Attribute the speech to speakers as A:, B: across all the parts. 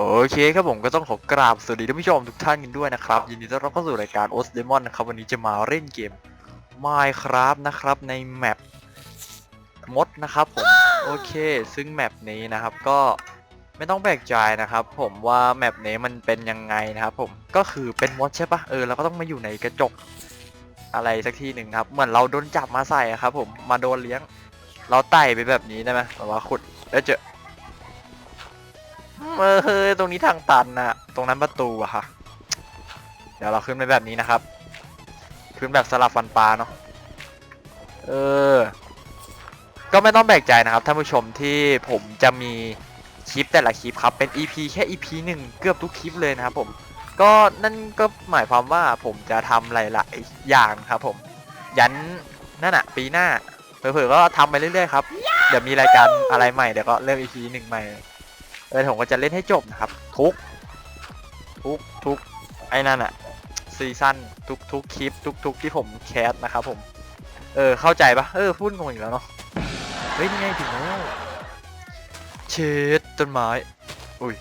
A: โอเคครับผมก็ต้องขอกราบสวัสดีท่านผู้ชมทุกท่านกันด้วยนะครับ ยินดีต้อนรับเข้าสู่รายการ o s d e m o n นะครับ วันนี้จะมาเล่นเกม Minecraft นะครับ ในแมปมดนะครับผม โอเค ซึ่งแมปนี้นะครับก็ไม่ต้องแปลกใจนะครับ ผมว่าแมปนี้มันเป็นยังไงนะครับผมก็คือเป็นมดใช่ปะเออเราก็ต้องมาอยู่ในกระจกอะไรสักที่หนึ่งครับ เหมือนเราโดนจับมาใส่อะครับ ผมมาโดนเลี้ยง เราไต่ไปแบบนี้ได้ไหมแบบว่าขุดแล้วเจอ เออเฮ้ยตรงนี้ทางตันนะตรงนั้นประตูอะค่ะ เดี๋ยวเราขึ้นไปแบบนี้นะครับ ขึ้นแบบสลับฟันปลาเนาะเออ ก็ไม่ต้องแปลกใจนะครับท่านผู้ชมที่ผมจะมีคลิปแต่ละคลิปครับ เป็น EP แค่ EP หนึ่งเกือบทุกคลิปเลยนะครับผม ก็นั่นก็หมายความว่าผมจะทำหลายๆอย่างครับผม ยันนั่นอะปีหน้าเผลอๆก็ทำไปเรื่อยๆครับ เดี๋ยวมีรายการอะไรใหม่เดี๋ยวก็เริ่ม EP หนึ่งใหม่ เออผมก็จะเล่นให้จบนะครับ ทุก ทุกทุกไอ้นั่นอะซีซั่นทุกทุกคลิป ทุกทุกที่ผมแคสนะครับผม เออ เข้าใจปะเออ พูดงงอีกแล้วเนาะเฮ้ยนี่ไงถึงแล้วเช็ดต้นไม้ อุ้ย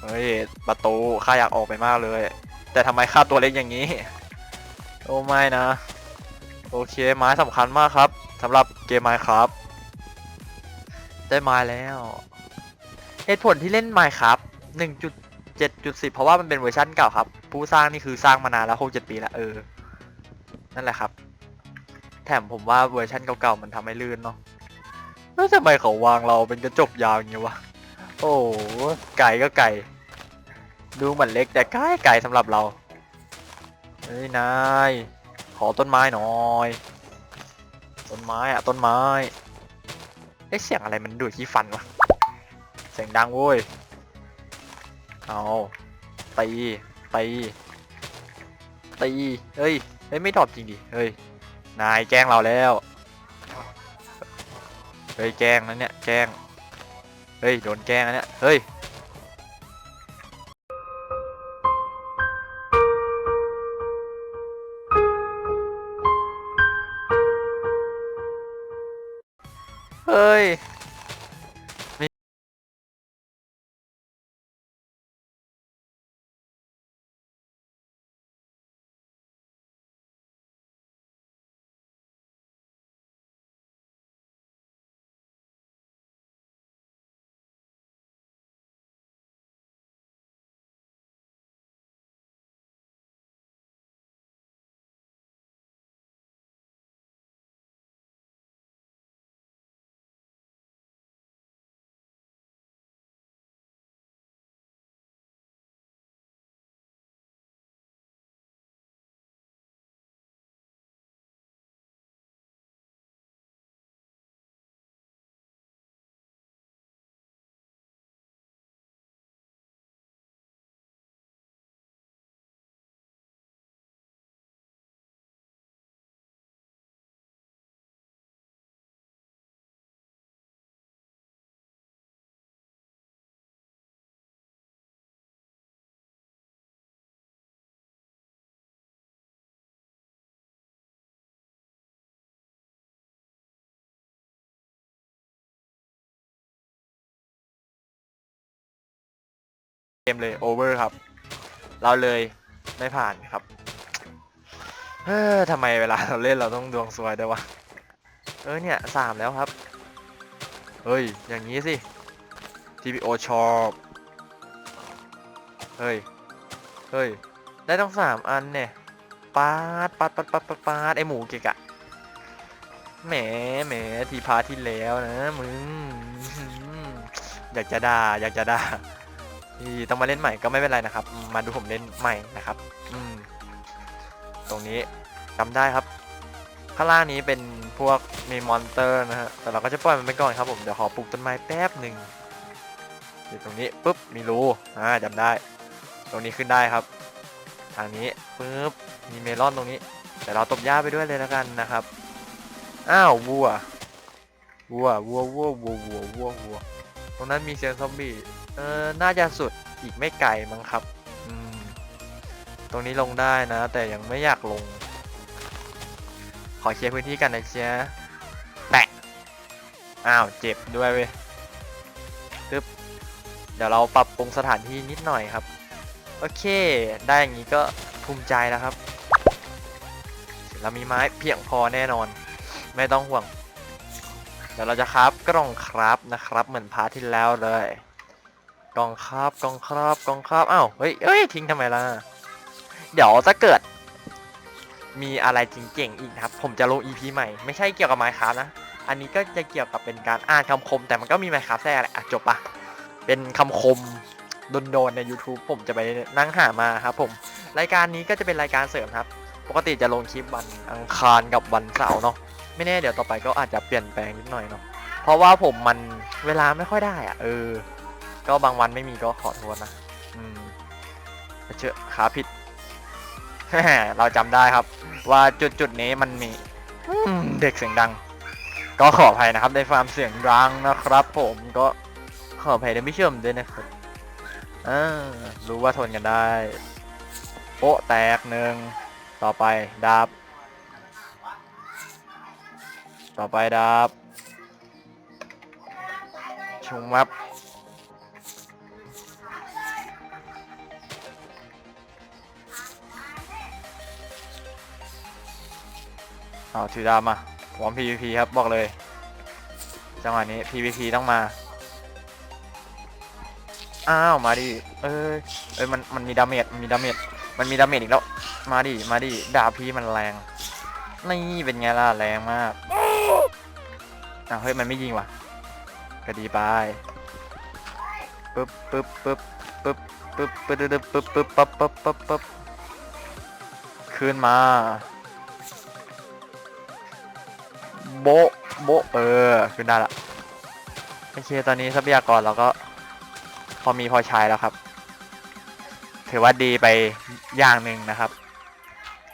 A: เฮ้ยประตูข้าอยากออกไปมากเลย แต่ทำไมข้าตัวเล็กอย่างนี้ โอ้ไม่นะ โอเคไม้สำคัญมากครับสำหรับเกมไม้ครับ ได้ไม้แล้ว เหตุผลที่เล่น Minecraft 1.7.10เพราะว่ามันเป็นเวอร์ชันเก่าครับ ผู้สร้างนี่คือสร้างมานานแล้ว6-7ปีแล้วเออ นั่นแหละครับ แถมผมว่าเวอร์ชันเก่าๆมันทำให้ลื่นเนาะแล้วทำไมเขาวางเราเป็นกระจกยาวอย่างเงี้ยวะ โอ้ไก่ก็ไก่ดูเหมือนเล็กแต่ไกลไก่สำหรับเรา เฮ้ยนาย ขอต้นไม้หน่อย ต้นไม้อะต้นไม้เอ๊ะเสียงอะไรมันดูดขี้ฟันวะ สียงดังโว้ย เอาตี ตี ตีเฮ้ย เฮ้ย ไม่ตอบจริงดิ เฮ้ย นายแกล้งเราแล้ว เฮ้ย แกล้งนะเนี่ย แกล้ง เฮ้ย โดนแกล้งนะเนี่ย เฮ้ยเฮ้ย มเลยโอเวอร์ครับ เราเลยไม่ผ่านครับ เฮ้อทำไมเวลาเราเล่นเราต้องดวงซวยด้วยวะ เออเนี่ยสามแล้วครับ เฮ้ย อย่างนี้สิ TPO ชอบ เฮ้ย เฮ้ย ได้ต้องสามอันเนี่ยปาดปาดปาดปาดปาดปาดไอหมูเกะกะแหมแหมทีพาที่แล้วนะมึง อยากจะด่าอยากจะด่า ที่ต้องมาเล่นใหม่ก็ไม่เป็นไรนะครับ มาดูผมเล่นใหม่นะครับ อืม ตรงนี้จำได้ครับ ข้างล่างนี้เป็นพวกมีมอนเตอร์นะฮะ แต่เราก็จะปล่อยมันไปก่อนครับผม เดี๋ยวขอปลูกต้นไม้แป๊บหนึ่งอยู่ตรงนี้ปุ๊บมีรูอ่าจำได้ ตรงนี้ขึ้นได้ครับ ทางนี้ปุ๊บมีเมลอนตรงนี้ แต่เราตบหญ้าไปด้วยเลยแล้วกันนะครับ อ้าววัววัววัววัววัววัววัวตรงนั้นมีเสียงซอมบี้ เออน่าจะสุดอีกไม่ไกลมั้งครับตรงนี้ลงได้นะ แต่ยังไม่อยากลง ขอเคลียร์พื้นที่กันนะเชียแปะอ้าวเจ็บด้วยเว้ยตึ๊บเดี๋ยวเราปรับปรุงสถานที่นิดหน่อยครับ โอเค ได้อย่างนี้ก็ภูมิใจแล้วครับ เรามีไม้เพียงพอแน่นอน ไม่ต้องห่วง เดี๋ยวเราจะครับกล่องครับนะครับ เหมือนพาร์ทที่แล้วเลย กองครับกองครับกองครับอ้าวเฮ้ยเอ้ยทิ้งทำไมล่ะ เดี๋ยวถ้าเกิด มีอะไรเจริงๆอีกนะครับ ผมจะลง EP ใหม่ ไม่ใช่เกี่ยวกับ Minecraft นะ อันนี้ก็จะเกี่ยวกับเป็นการอ่านคำคม แต่มันก็มี Minecraft แทรกแหละอะจบปะเป็นคำคมโดนๆใน YouTube ผมจะไปนั่งหามาครับผม รายการนี้ก็จะเป็นรายการเสริมครับ ปกติจะลงคลิปวันอังคารกับวันเสาร์เนาะไม่แน่เดี๋ยวต่อไปก็อาจจะเปลี่ยนแปลงนิดหน่อยเนาะเพราะว่าผมมันเวลาไม่ค่อยได้อะเออ ก็บางวันไม่มีก็ขอโทษนะ อืมเชื่อขาผิด เราจำได้ครับ ว่าจุดจุดๆนี้มันมีอืมเด็กเสียงดัง ก็ขออภัยนะครับในฟาร์มเสียงดังนะครับ ผมก็ขออภัยในไม่เชื่อมด้วยนะครับอ่ารู้ว่าทนกันได้ โป๊ะแตกหนึ่งต่อไปดาบ ต่อไปดาบชุงมับ เอาถือดาบมาพร้อม PVP ครับบอกเลยจังหวะนี้ PVP ต้องมา อ้าว มาดิ เอ้ยเอ้ย มัน มันมีดาเมจ มันมีดาเมจ มันมีดาเมจอีกแล้ว มาดิ มาดิ ดาบพี่มันแรง นี่เป็นไงล่ะ แรงมากอ้าวเฮ้ย มันไม่ยิงว่ะก็ดีไปปึ๊บปึ๊บปึ๊บปึ๊บปึ๊บปึ๊บปึ๊บปึ๊บปึ๊บปึ๊บปึ๊บปึ๊บปึ๊บขึ้นมา โบะโบะเออขึ้นได้ละโอเคตอนนี้ทรัพยากรเราก็ พอมีพอใช้แล้วครับ ถือว่าดีไปอย่างหนึ่งนะครับ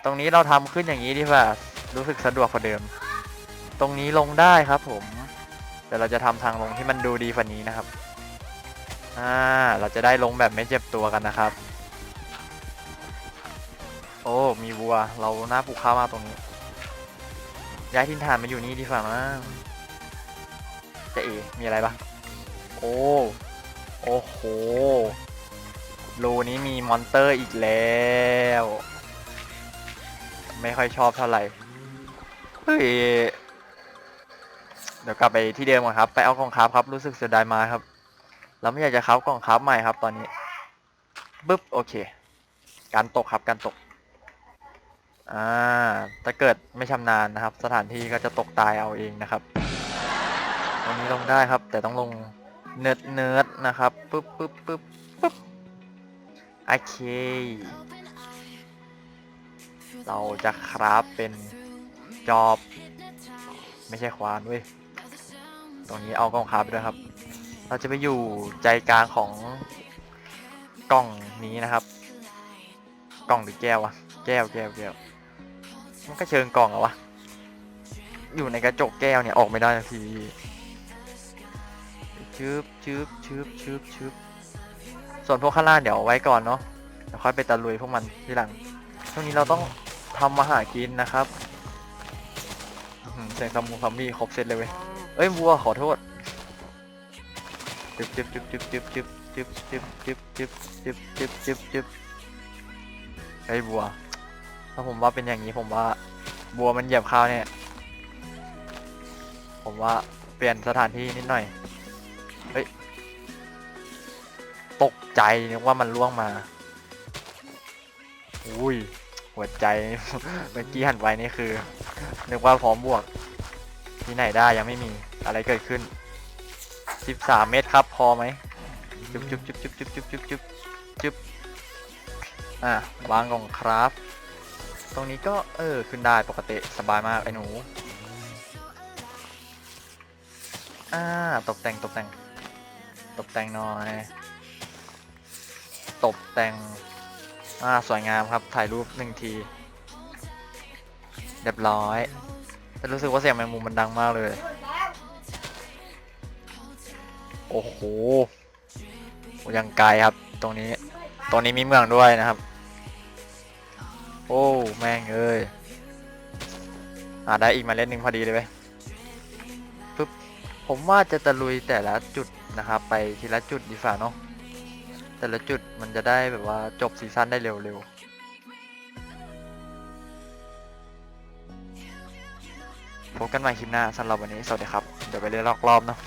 A: ตรงนี้เราทำขึ้นอย่างนี้ดีกว่ารู้สึกสะดวกกว่าเดิม ตรงนี้ลงได้ครับผม แต่เราจะทำทางลงที่มันดูดีกว่านี้นะครับอ่าเราจะได้ลงแบบไม่เจ็บตัวกันนะครับ โอ้ มีวัว เราหน้าปลูกข้าวมาตรงนี้ ย้ายทินฐานมาอยู่นี่ดีกว่ามั้งจะเอ มีอะไรบ้างโอ้ โอ้โหรูนี้มีมอนเตอร์อีกแล้ว ไม่ค่อยชอบเท่าไหร่ เฮ้ย เดี๋ยวกลับไปที่เดิมก่อนครับ ไปเอากล่องคราฟครับ รู้สึกเสียดายมาครับ เราไม่อยากจะคราฟกล่องคราฟใหม่ครับตอนนี้ปึ๊บ โอเค การตกครับ การตก อ่าถ้าเกิดไม่ชำนาญนะครับ สถานที่ก็จะตกตายเอาเองนะครับตรงนี้ลงได้ครับ แต่ต้องลงเนิร์ดเนิร์ดนะครับปึ๊บปึ๊บปึ๊บปึ๊บโอเค เราจะคราฟเป็นจอบ ไม่ใช่ควานเว้ยตรงนี้เอากล่องคราฟไปด้วยครับ เราจะไปอยู่ใจกลางของกล่องนี้นะครับ กล่องหรือแก้ววะแก้วแก้วแก้ว มันก็เชิงกล่องเหรอวะ อยู่ในกระจกแก้วเนี่ยออกไม่ได้ทีชึบชึบชึบชึบชึบส่วนพวกข้างล่างเดี๋ยวไว้ก่อนเนาะเดี๋ยวค่อยไปตะลุยพวกมันทีหลังช่วงนี้เราต้องทำมาหากินนะครับเสียงซามูซัมมี่ครบเซตเลยเว้ยเอ้ยวัวขอโทษจึ๊บจึ๊บจึ๊บจึ๊บจึ๊บจึ๊บจึ๊บจึ๊บจึ๊บจึ๊บจึ๊บจึ๊บจึ๊บจึบไอ้วัว ถ้าผมว่าเป็นอย่างนี้ผมว่าบัวมันเหยียบข้าวเนี่ย ผมว่าเปลี่ยนสถานที่นิดหน่อย เฮ้ย ตกใจนึกว่ามันล่วงมา อุ้ย หัวใจเมื่อกี้หันไปนี่คือ นึกว่าพร้อมบวก ที่ไหนได้ยังไม่มีอะไรเกิดขึ้น 13 เมตรครับพอไหมจุ๊บจุ๊บจุ๊บจุ๊บจุ๊บจุ๊บจุ๊บจุ๊บจุ๊บอะวางกล่องครับ ตรงนี้ก็เออขึ้นได้ปกติสบายมากไอ้หนูอ่าตกแต่งตกแต่ง ตกแต่งหน่อย ตกแต่งอ่าสวยงามครับถ่ายรูปหนึ่งทีเรียบร้อย แต่รู้สึกว่าเสียงแมงมุมมันดังมากเลย โอ้โหยังไกลครับ ตรงนี้ตรงนี้มีเมืองด้วยนะครับ โอ้แม่งเอ้ยอ่าได้อีกมาเล่นหนึ่งพอดีเลยเว้ยปึ๊บผมว่าจะตะลุยแต่ละจุดนะครับ ไปทีละจุดดีฝ่าเนาะแต่ละจุดมันจะได้แบบว่าจบซีซั่นได้เร็วๆพบกันใหม่คลิปหน้าสำหรับวันนี้ สวัสดีครับ เดี๋ยวไปเรื่อยรอบๆเนาะ